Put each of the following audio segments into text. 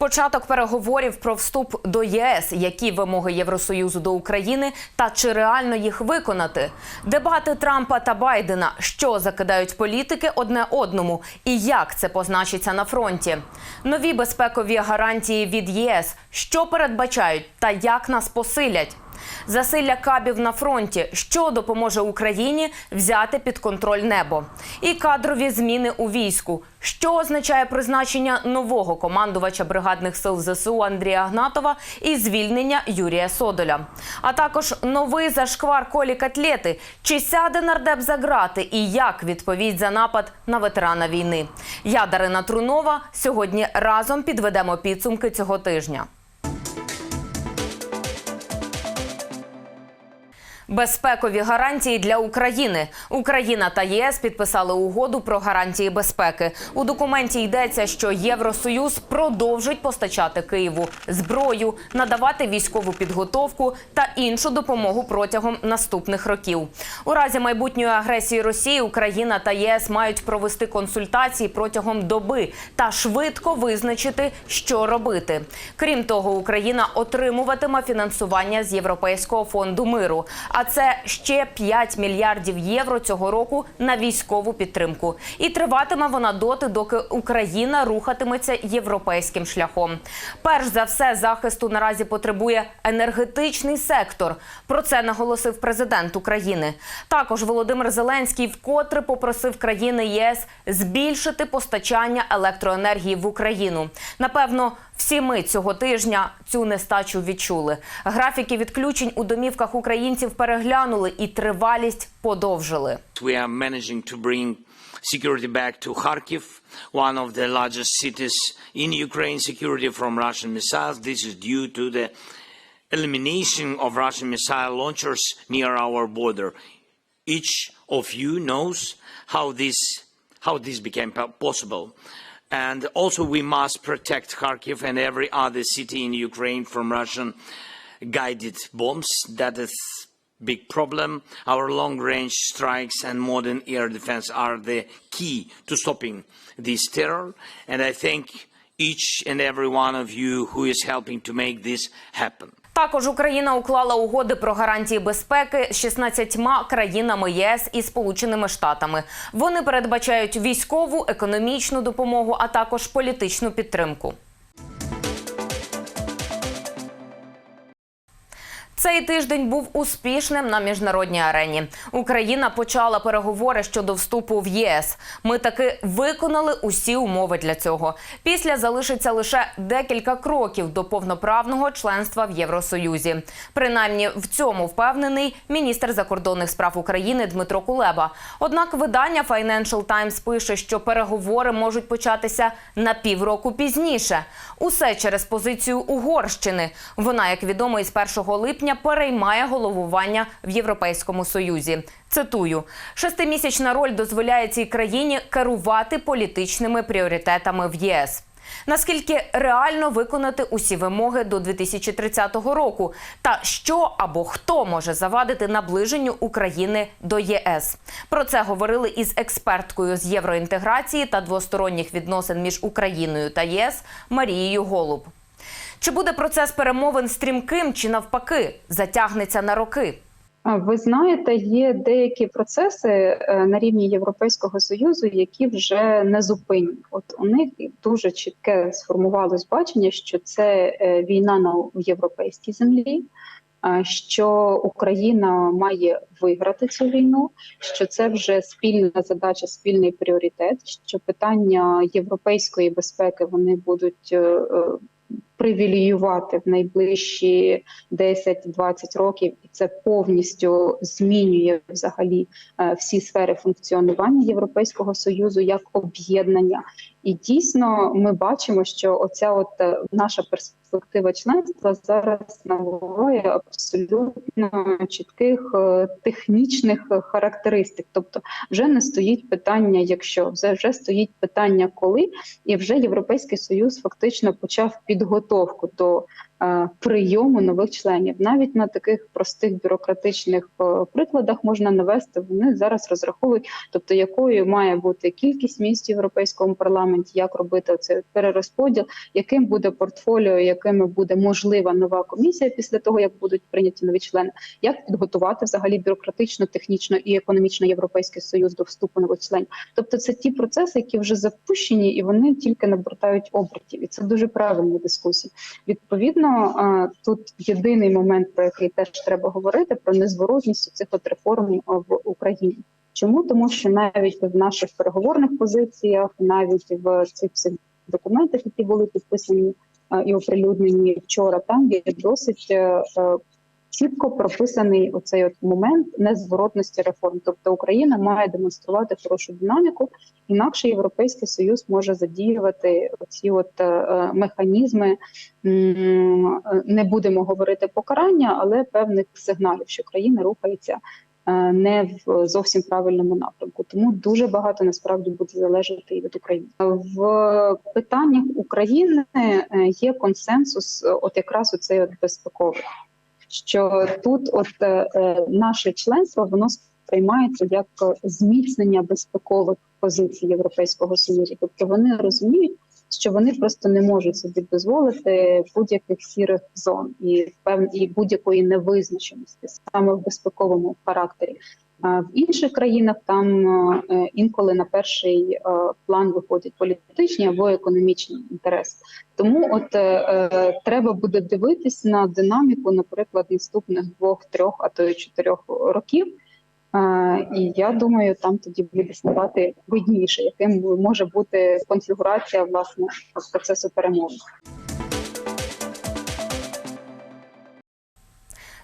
Початок переговорів про вступ до ЄС, які вимоги Євросоюзу до України та чи реально їх виконати. Дебати Трампа та Байдена, що закидають політики одне одному, і як це позначиться на фронті. Нові безпекові гарантії від ЄС, що передбачають та як нас посилять. Засилля кабів на фронті, що допоможе Україні взяти під контроль небо, і кадрові зміни у війську, що означає призначення нового командувача бригадних сил ЗСУ Андрія Гнатова і звільнення Юрія Содоля. А також новий зашквар колі котлети. Чи сяде нардеп за грати і як відповість за напад на ветерана війни? Я Дарина Трунова. Сьогодні разом підведемо підсумки цього тижня. Безпекові гарантії для України. Україна та ЄС підписали угоду про гарантії безпеки. У документі йдеться, що Євросоюз продовжить постачати Києву зброю, надавати військову підготовку та іншу допомогу протягом наступних років. У разі майбутньої агресії Росії Україна та ЄС мають провести консультації протягом доби та швидко визначити, що робити. Крім того, Україна отримуватиме фінансування з Європейського фонду миру. А це ще 5 мільярдів євро цього року на військову підтримку. І триватиме вона доти, доки Україна рухатиметься європейським шляхом. Перш за все, захисту наразі потребує енергетичний сектор. Про це наголосив президент України. Також Володимир Зеленський вкотре попросив країни ЄС збільшити постачання електроенергії в Україну. Напевно, всі ми цього тижня цю нестачу відчули. Графіки відключень у домівках українців переглянули і тривалість подовжили. We are managing to bring security back to Kharkiv, one of the largest cities in Ukraine, security from Russian missiles. This is due to the elimination of Russian missile launchers near our border. Each of you knows how this, how this became possible. And also we must protect Kharkiv and every other city in Ukraine from Russian guided bombs. That is a big problem. Our long-range strikes and modern air defense are the key to stopping this terror. And I thank each and every one of you who is helping to make this happen. Також Україна уклала угоди про гарантії безпеки з 16 країнами ЄС і Сполученими Штатами. Вони передбачають військову, економічну допомогу, а також політичну підтримку. Цей тиждень був успішним на міжнародній арені. Україна почала переговори щодо вступу в ЄС. Ми таки виконали усі умови для цього. Після залишиться лише декілька кроків до повноправного членства в Євросоюзі. Принаймні в цьому впевнений міністр закордонних справ України Дмитро Кулеба. Однак видання Financial Times пише, що переговори можуть початися на півроку пізніше. Усе через позицію Угорщини. Вона, як відомо, із 1 липня переймає головування в Європейському Союзі. Цитую: шестимісячна роль дозволяє цій країні керувати політичними пріоритетами в ЄС. Наскільки реально виконати усі вимоги до 2030 року, та що або хто може завадити наближенню України до ЄС? Про це говорили із експерткою з євроінтеграції та двосторонніх відносин між Україною та ЄС Марією Голуб. Чи буде процес перемовин стрімким, чи навпаки затягнеться на роки? Ви знаєте, є деякі процеси е, на рівні Європейського союзу, які вже не зупинні. От у них дуже чітке сформувалось бачення, що це е, війна на європейській землі. Що Україна має виграти цю війну, що це вже спільна задача, спільний пріоритет. Що питання європейської безпеки вони будуть е, е, привілеювати в найближчі 10-20 років, і це повністю змінює взагалі е, всі сфери функціонування Європейського союзу як об'єднання. І дійсно ми бачимо, що оця от е, наша перспектива членства зараз набуває абсолютно чітких е, технічних е, характеристик. Тобто, вже не стоїть питання, якщо вже стоїть питання, коли і вже Європейський Союз фактично почав підготовку до прийому нових членів. Навіть на таких простих бюрократичних е, прикладах можна навести. Вони зараз розраховують, тобто якою має бути кількість місць в європейському парламенті, як робити цей перерозподіл, яким буде портфоліо, якими буде можлива нова комісія після того, як будуть прийняті нові члени, як підготувати взагалі бюрократично, технічно і економічно європейський союз до вступу нових членів. Тобто, це ті процеси, які вже запущені, і вони тільки набертають обертів, і це дуже правильна дискусія. Відповідно, е, тут єдиний момент, про який теж треба говорити, про незворотність цих от реформ в Україні. Чому тому, що навіть в наших переговорних позиціях, навіть в цих всіх документах, які були підписані і оприлюднені вчора, там є досить е, е, чітко прописаний оцей от момент незворотності реформ. Тобто Україна має демонструвати хорошу динаміку, інакше Європейський Союз може задіювати ці от е, е, механізми. Не будемо говорити покарання, але певних сигналів, що країна рухається е, не в зовсім правильному напрямку. Тому дуже багато насправді буде залежати і від України. В питаннях України є консенсус, от якраз оцей от безпековий, що тут, от е, е, наше членство, воно сприймається як е, зміцнення безпекових позицій Європейського союзу. Тобто вони розуміють, що вони просто не можуть собі дозволити будь-яких сірих зон і певні будь-якої невизначеності саме в безпековому характері. В інших країнах там е, інколи на перший е, план виходять політичні або економічні інтереси. Тому от е, е, треба буде дивитись на динаміку, наприклад, наступних двох, трьох, а то й чотирьох років. Е, і я думаю, там тоді буде ставати видніше, яким може бути конфігурація власне процесу перемоги.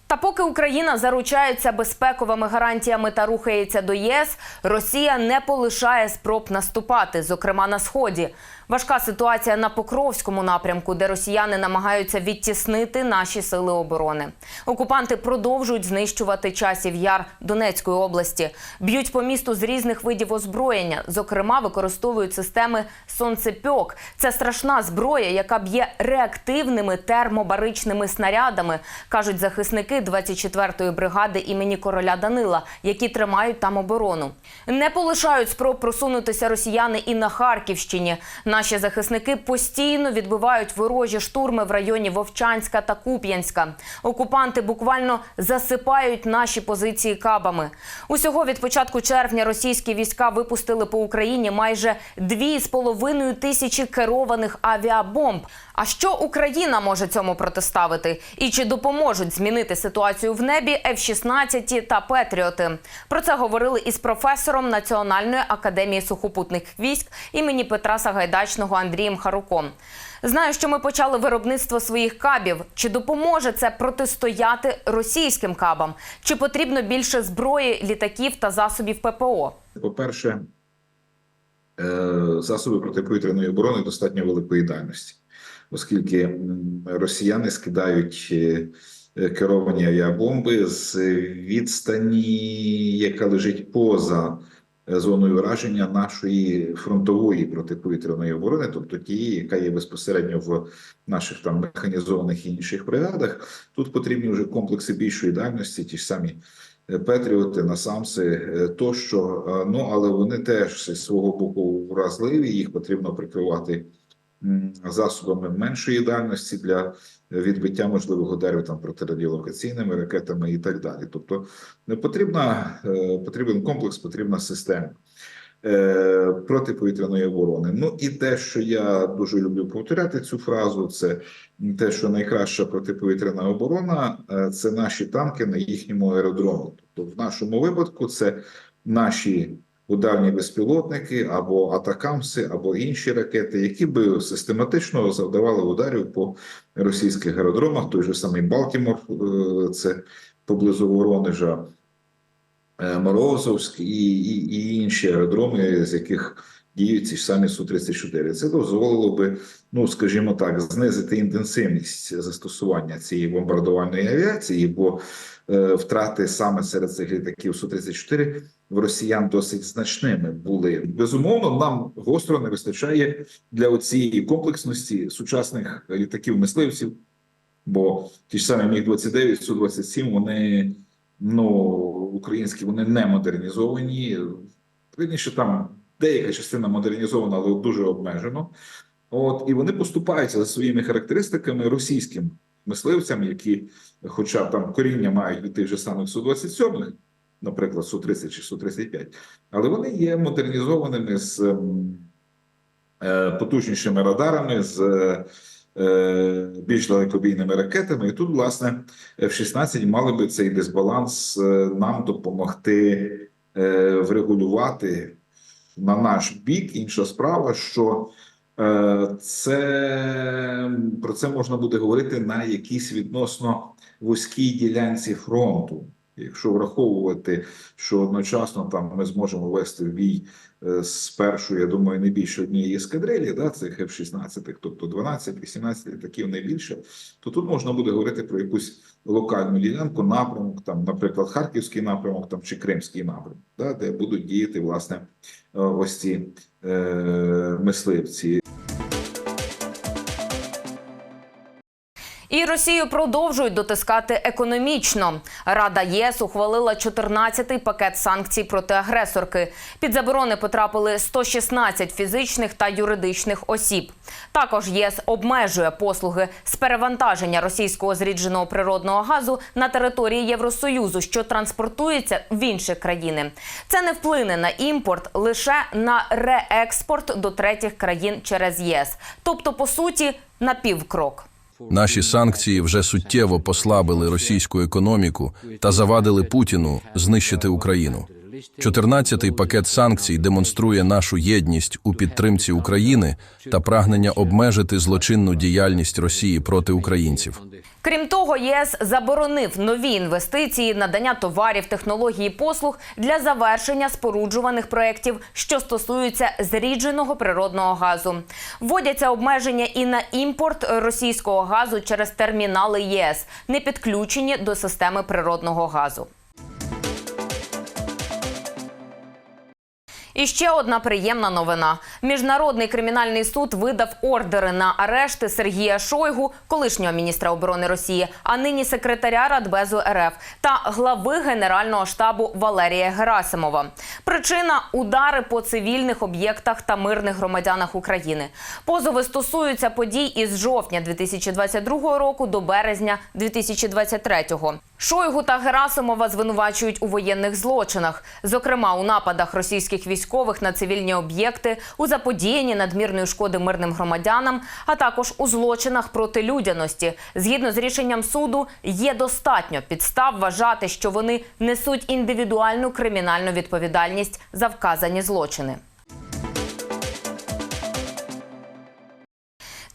Та поки Україна заручається безпековими гарантіями та рухається до ЄС, Росія не полишає спроб наступати, зокрема на сході. Важка ситуація на Покровському напрямку, де росіяни намагаються відтіснити наші сили оборони. Окупанти продовжують знищувати часів яр Донецької області, б'ють по місту з різних видів озброєння. Зокрема, використовують системи сонцепьок. Це страшна зброя, яка б'є реактивними термобаричними снарядами, кажуть захисники 24-ї бригади імені короля Данила, які тримають там оборону. Не полишають спроб просунутися росіяни і на Харківщині. Наші захисники постійно відбивають ворожі штурми в районі Вовчанська та Куп'янська. Окупанти буквально засипають наші позиції кабами. Усього від початку червня російські війська випустили по Україні майже 2,5 тисячі керованих авіабомб. А що Україна може цьому протиставити? І чи допоможуть змінити ситуацію в небі F-16 та Петріоти? Про це говорили із професором Національної академії сухопутних військ імені Петра Сагайдачного Андрієм Харуком. Знаю, що ми почали виробництво своїх кабів. Чи допоможе це протистояти російським кабам? Чи потрібно більше зброї, літаків та засобів ППО? По-перше, е, засоби протиповітряної оборони достатньо великої дальності, оскільки росіяни скидають е, керовані авіабомби з відстані, яка лежить поза е, зоною враження нашої фронтової протиповітряної оборони, тобто тієї, яка є безпосередньо в наших там механізованих і інших бригадах. Тут потрібні вже комплекси більшої дальності, ті ж самі е, Петріоти, Насамси тощо. Ну але вони теж зі свого боку вразливі. Їх потрібно прикривати засобами меншої дальності для відбиття можливих ударів там протирадіолокаційними ракетами і так далі. Тобто не потрібна е, потрібен комплекс, потрібна система. е, Протиповітряної оборони. Ну і те, що я дуже люблю повторяти цю фразу, це те, що найкраща протиповітряна оборона е, це наші танки на їхньому аеродромі. Тобто, в нашому випадку це наші ударні безпілотники або атакамси, або інші ракети, які би систематично завдавали ударів по російських аеродромах. Той же самий Балтімор, е, це поблизу Воронежа, е, Морозовськ і, і, і інші аеродроми, з яких діють ці ж самі Су-34. Це дозволило би, ну скажімо так, знизити інтенсивність застосування цієї бомбардувальної авіації, бо е, втрати саме серед цих літаків Су-34 в росіян досить значними були. Безумовно, нам гостро не вистачає для цієї комплексності сучасних літаків мисливців. Бо ті ж самі міг 29 су 27 вони ну українські, вони не модернізовані. Вірніше, там деяка частина модернізована, але дуже обмежено. От і вони поступаються за своїми характеристиками російським мисливцям, які, хоча там коріння мають від тих же самих су 27 наприклад, су 30 чи су 35 але вони є модернізованими з ем, е, потужнішими радарами, з е, більш далекобійними ракетами. І тут, власне, F-16 мали би цей дисбаланс е, нам допомогти врегулювати на наш бік. Інша справа, що це про це можна буде говорити на якійсь відносно вузькій ділянці фронту. Якщо враховувати, що одночасно там ми зможемо вести в бій е, з першої, я думаю, не більше однієї ескадрилі, да, цих F-16, тобто 12-18 літаків не більше, то тут можна буде говорити про якусь локальну ділянку, напрямок, там, наприклад, Харківський напрямок там, чи Кримський напрямок, да, де будуть діяти власне е, ось ці е, мисливці. І Росію продовжують дотискати економічно. Рада ЄС ухвалила 14-й пакет санкцій проти агресорки. Під заборони потрапили 116 фізичних та юридичних осіб. Також ЄС обмежує послуги з перевантаження російського зрідженого природного газу на території Євросоюзу, що транспортується в інші країни. Це не вплине на імпорт, лише на реекспорт до третіх країн через єС, тобто по суті на півкрок. Наші санкції вже суттєво послабили російську економіку та завадили Путіну знищити Україну. 14-й пакет санкцій демонструє нашу єдність у підтримці України та прагнення обмежити злочинну діяльність Росії проти українців. Крім того, ЄС заборонив нові інвестиції, надання товарів, технологій і послуг для завершення споруджуваних проєктів, що стосуються зрідженого природного газу. Вводяться обмеження і на імпорт російського газу через термінали ЄС, не підключені до системи природного газу. І ще одна приємна новина: міжнародний кримінальний суд видав ордери на арешти Сергія Шойгу, колишнього міністра оборони Росії, а нині секретаря Радбезу РФ та глави генерального штабу Валерія Герасимова. Причина удари по цивільних об'єктах та мирних громадянах України. Позови стосуються подій із жовтня 2022 року до березня 2023. Шойгу та Герасимова звинувачують у воєнних злочинах, зокрема у нападах російських військових на цивільні об'єкти, у заподіянні надмірної шкоди мирним громадянам, а також у злочинах проти людяності. Згідно з рішенням суду, є достатньо підстав вважати, що вони несуть індивідуальну кримінальну відповідальність за вказані злочини.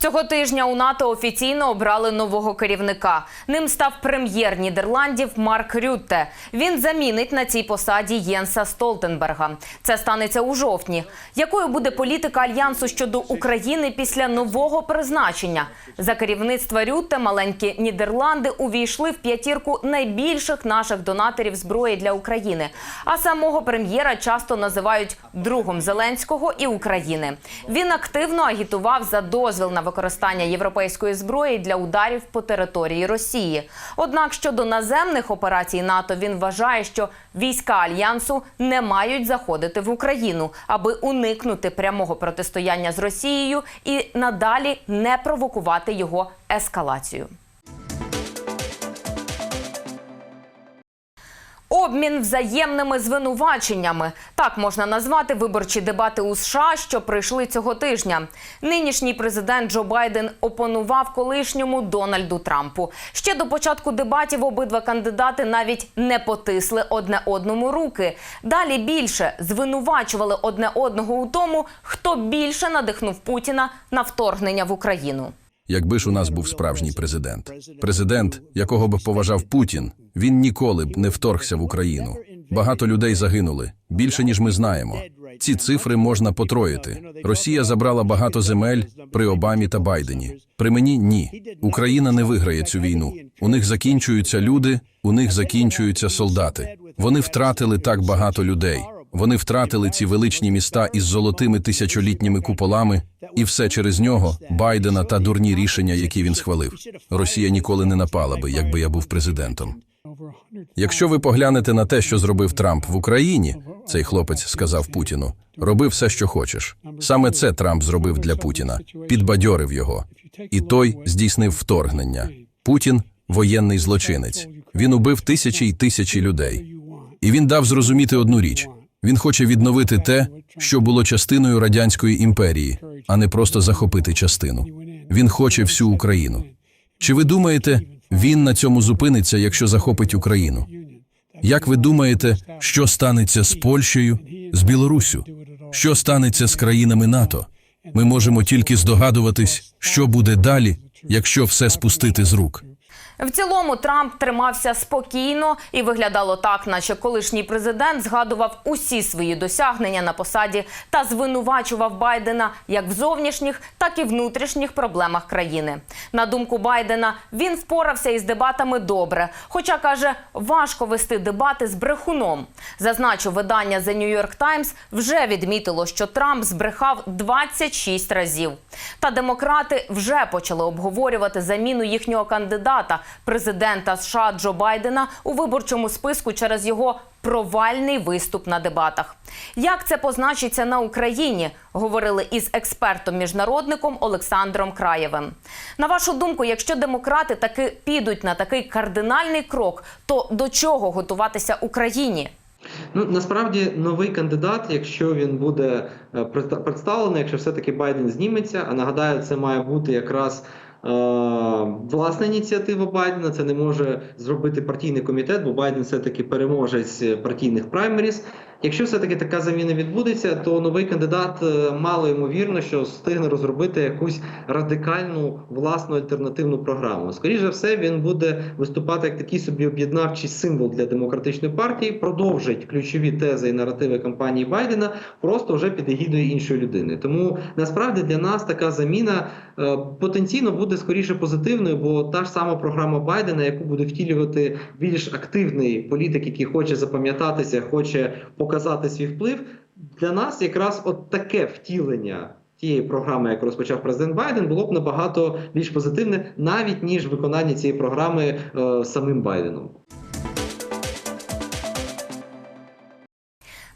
Цього тижня у НАТО офіційно обрали нового керівника. Ним став прем'єр Нідерландів Марк Рютте. Він замінить на цій посаді Єнса Столтенберга. Це станеться у жовтні. Якою буде політика альянсу щодо України після нового призначення? За керівництва Рютте маленькі Нідерланди увійшли в п'ятірку найбільших наших донаторів зброї для України. А самого прем'єра часто називають другом Зеленського і України. Він активно агітував за дозвіл на використання європейської зброї для ударів по території Росії. Однак щодо наземних операцій НАТО він вважає, що війська альянсу не мають заходити в Україну, аби уникнути прямого протистояння з Росією і надалі не провокувати його ескалацію. Обмін взаємними звинуваченнями так можна назвати виборчі дебати у США, що прийшли цього тижня. Нинішній президент Джо Байден опонував колишньому Дональду Трампу. Ще до початку дебатів обидва кандидати навіть не потисли одне одному руки. Далі більше звинувачували одне одного у тому, хто більше надихнув Путіна на вторгнення в Україну. Якби ж у нас був справжній президент, президент, якого б поважав Путін, він ніколи б не вторгся в Україну. Багато людей загинули більше ніж ми знаємо. Ці цифри можна потроїти. Росія забрала багато земель при Обамі та Байдені. При мені ні. Україна не виграє цю війну. У них закінчуються люди, у них закінчуються солдати. Вони втратили так багато людей. Вони втратили ці величні міста із золотими тисячолітніми куполами, і все через нього, Байдена та дурні рішення, які він схвалив. Росія ніколи не напала би, якби я був президентом. Якщо ви поглянете на те, що зробив Трамп в Україні, цей хлопець сказав Путіну: роби все, що хочеш. Саме це Трамп зробив для Путіна, підбадьорив його. І той здійснив вторгнення. Путін воєнний злочинець. Він убив тисячі й тисячі людей. І він дав зрозуміти одну річ: він хоче відновити те, що було частиною радянської імперії, а не просто захопити частину. Він хоче всю Україну. Чи ви думаєте, він на цьому зупиниться, якщо захопить Україну? Як ви думаєте, що станеться з Польщею, з Білоруссю? Що станеться з країнами НАТО? Ми можемо тільки здогадуватись, що буде далі, якщо все спустити з рук. В цілому Трамп тримався спокійно і виглядало так, наче колишній президент згадував усі свої досягнення на посаді та звинувачував Байдена як в зовнішніх, так і внутрішніх проблемах країни. На думку Байдена, він впорався із дебатами добре, хоча каже, важко вести дебати з брехуном. Зазначу, видання The New York Times вже відмітило, що Трамп збрехав 26 разів. Та демократи вже почали обговорювати заміну їхнього кандидата, президента США Джо Байдена, у виборчому списку через його провальний виступ на дебатах. Як це позначиться на Україні? Говорили із експертом-міжнародником Олександром Краєвим. На вашу думку, якщо демократи таки підуть на такий кардинальний крок, то до чого готуватися Україні? Ну насправді новий кандидат, якщо він буде е, представлений, якщо все-таки Байден зніметься, а нагадаю, це має бути якраз. Е, Власна ініціатива Байдена це не може зробити партійний комітет, бо Байден все-таки переможець е, партійних праймеріс. Якщо все-таки така заміна відбудеться, то новий кандидат е, мало ймовірно, що встигне розробити якусь радикальну власну альтернативну програму. Скоріше за все, він буде виступати як такий собі об'єднавчий символ для демократичної партії, продовжить ключові тези і наративи кампанії Байдена, просто вже під егідою іншої людини. Тому насправді для нас така заміна е, потенційно буде скоріше позитивною, бо та ж сама програма Байдена, яку буде втілювати більш активний політик, який хоче запам'ятатися, хоче показати свій вплив. Для нас якраз от таке втілення тієї програми, яку розпочав президент Байден, було б набагато більш позитивне, навіть ніж виконання цієї програми е, самим Байденом.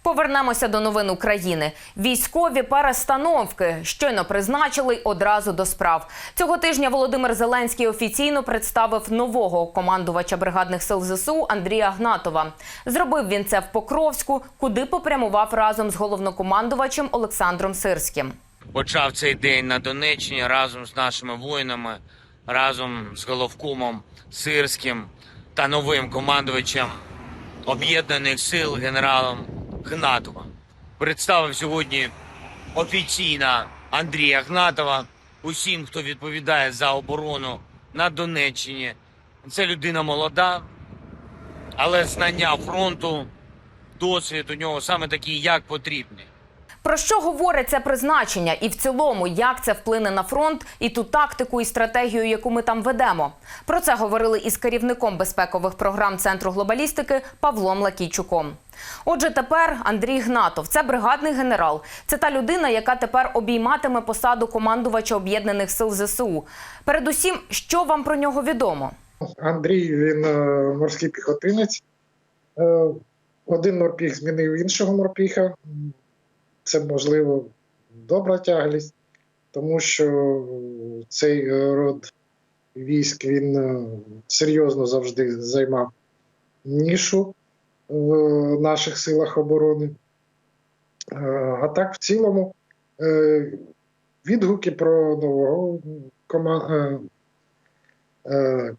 Повернемося до новин України. Військові перестановки щойно призначили одразу до справ. Цього тижня Володимир Зеленський офіційно представив нового командувача бригадних сил ЗСУ Андрія Гнатова. Зробив він це в Покровську, куди попрямував разом з головнокомандувачем Олександром Сирським. Почав цей день на Донеччині разом з нашими воїнами, разом з головкомом Сирським та новим командувачем об'єднаних сил генералом Гнатова. Представив сьогодні офіційно Андрія Гнатова усім, хто відповідає за оборону на Донеччині. Це людина молода, але знання фронту, досвід у нього саме такий, як потрібний. Про що говорить це призначення, і в цілому, як це вплине на фронт і ту тактику і стратегію, яку ми там ведемо? Про це говорили із керівником безпекових програм центру глобалістики Павлом Лакійчуком. Отже, тепер Андрій Гнатов це бригадний генерал. Це та людина, яка тепер обійматиме посаду командувача об'єднаних сил ЗСУ. Передусім, що вам про нього відомо? Андрій він е, морський піхотинець. Е, Один морпіх змінив іншого морпіха. Це, можливо, добра тяглість, тому що цей род військ він е, серйозно завжди займав нішу в наших силах оборони. Е, А так, в цілому, е, відгуки про нового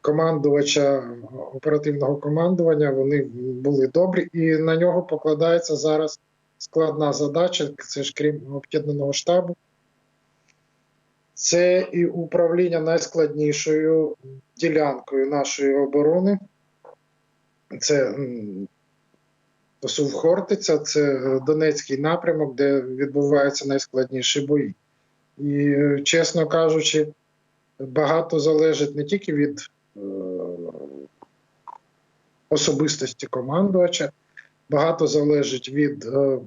командувача оперативного командування вони були добрі, і на нього покладається зараз складна задача. Це ж крім об'єднаного штабу. Це і управління найскладнішою ділянкою нашої оборони. Це м, Сув Хортиця, це Донецький напрямок, де відбуваються найскладніші бої. І, чесно кажучи, багато залежить не тільки від е, особистості командувача, багато залежить від, е,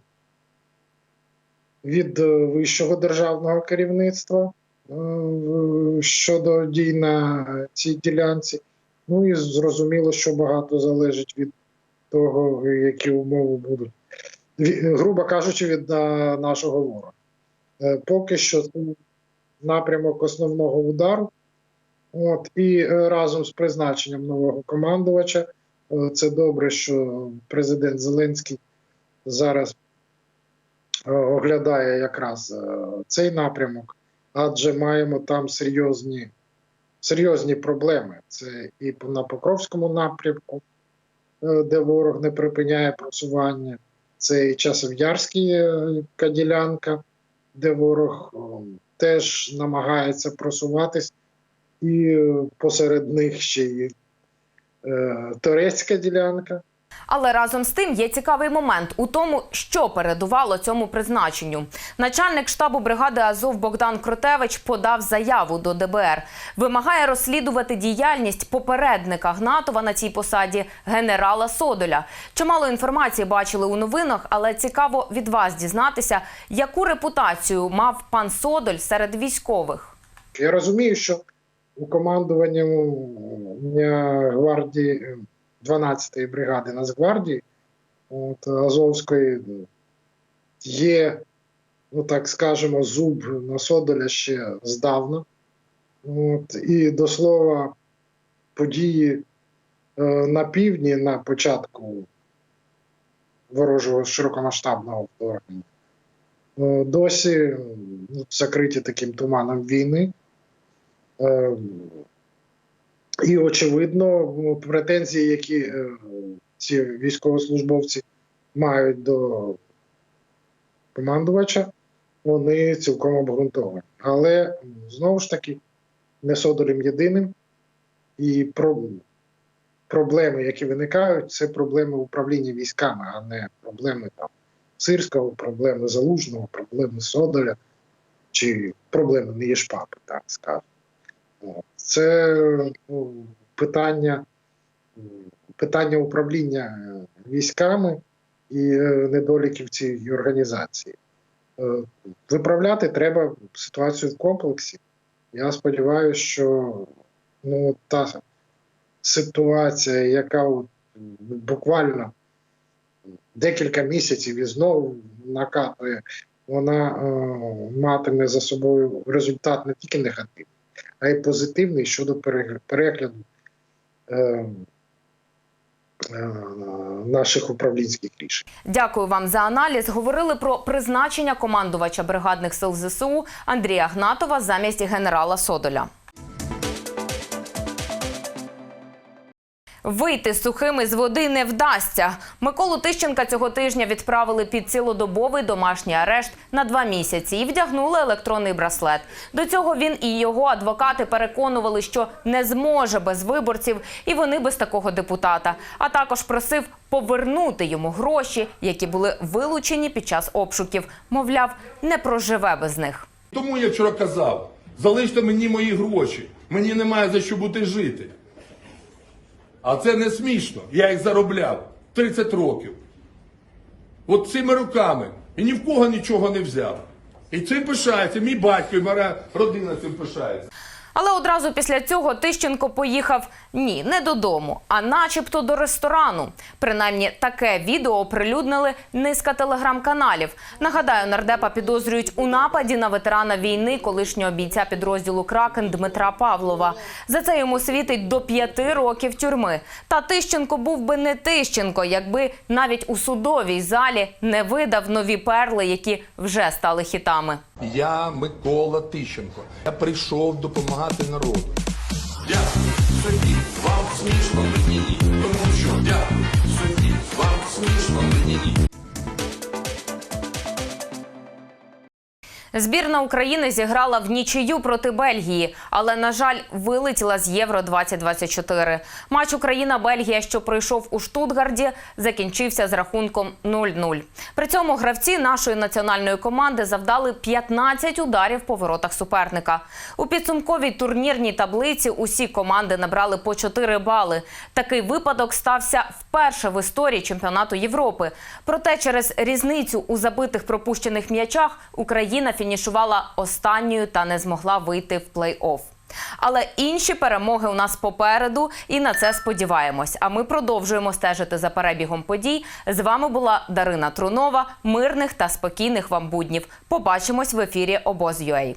від е, вищого державного керівництва е, щодо дій на цій ділянці. Ну і зрозуміло, що багато залежить від того, які умови будуть. Грубо кажучи, від нашого ворога. Поки що це напрямок основного удару. От, і разом з призначенням нового командувача, це добре, що президент Зеленський зараз е, оглядає якраз е, цей напрямок, адже маємо там серйозні, серйозні проблеми. Це і на Покровському напрямку, е, де ворог не припиняє просування, це і Часов'ярська ділянка, де ворог теж намагається просуватись, і посеред них ще й турецька ділянка. Але разом з тим є цікавий момент у тому, що передувало цьому призначенню. Начальник штабу бригади Азов Богдан Кротевич подав заяву до ДБР. Вимагає розслідувати діяльність попередника Гнатова на цій посаді генерала Содоля. Чимало інформації бачили у новинах, але цікаво від вас дізнатися, яку репутацію мав пан Содоль серед військових. Я розумію, що у командуванні гвардії 12-ї бригади Нацгвардії от, Азовської є, ну так скажемо, зуб на Содоля ще здавна. От, і до слова, події е, на півдні на початку ворожого широкомасштабного вторгнення е, досі закриті таким туманом війни. Е, І, очевидно, претензії, які е, ці військовослужбовці мають до командувача, вони цілком обґрунтовані. Але знову ж таки, не Содолем єдиним, і про, проблеми, які виникають, це проблеми управління військами, а не проблеми там Сирського, проблеми Залужного, проблеми Содоля чи проблеми Неєшпапи, так скажемо. Це ну, питання, питання управління військами і е, недоліків цієї організації. Е, Виправляти треба ситуацію в комплексі. Я сподіваюся, що ну, та ситуація, яка от, буквально декілька місяців і знову накатує, вона е, матиме за собою результат не тільки негативний, а й позитивний щодо перегля- перегляду е, е, наших управлінських рішень. Дякую вам за аналіз. Говорили про призначення командувача бригадних сил ЗСУ Андрія Гнатова замість генерала Содоля. Вийти сухими з води не вдасться. Миколу Тищенка цього тижня відправили під цілодобовий домашній арешт на два місяці і вдягнули електронний браслет. До цього він і його адвокати переконували, що не зможе без виборців, і вони без такого депутата. А також просив повернути йому гроші, які були вилучені під час обшуків. Мовляв, не проживе без них. Тому я вчора казав: залиште мені мої гроші, мені немає за що бути жити. А це не смішно. Я їх заробляв 30 років. От цими руками. І ні в кого нічого не взяв. І цим пишається, мій батько і моя родина цим пишається. Але одразу після цього Тищенко поїхав ні, не додому, а начебто до ресторану. Принаймні, таке відео оприлюднили низка телеграм-каналів. Нагадаю, нардепа підозрюють у нападі на ветерана війни, колишнього бійця підрозділу Кракен Дмитра Павлова. За це йому світить до п'яти років тюрми. Та Тищенко був би не Тищенко, якби навіть у судовій залі не видав нові перли, які вже стали хітами. Я Микола Тищенко. Я прийшов допомагати народу. Я вам смішно Збірна України зіграла в нічию проти Бельгії, але на жаль, вилетіла з Євро 2024 Матч Україна-Бельгія, що пройшов у Штутгарді, закінчився з рахунком 0-0. При цьому гравці нашої національної команди завдали 15 ударів по воротах суперника. У підсумковій турнірній таблиці усі команди набрали по 4 бали. Такий випадок стався вперше в історії чемпіонату Європи. Проте через різницю у забитих пропущених м'ячах Україна фінішувала останньою та не змогла вийти в плей-офф. Але інші перемоги у нас попереду, і на це сподіваємось. А ми продовжуємо стежити за перебігом подій. З вами була Дарина Трунова. Мирних та спокійних вам буднів. Побачимось в ефірі Обоз.UA.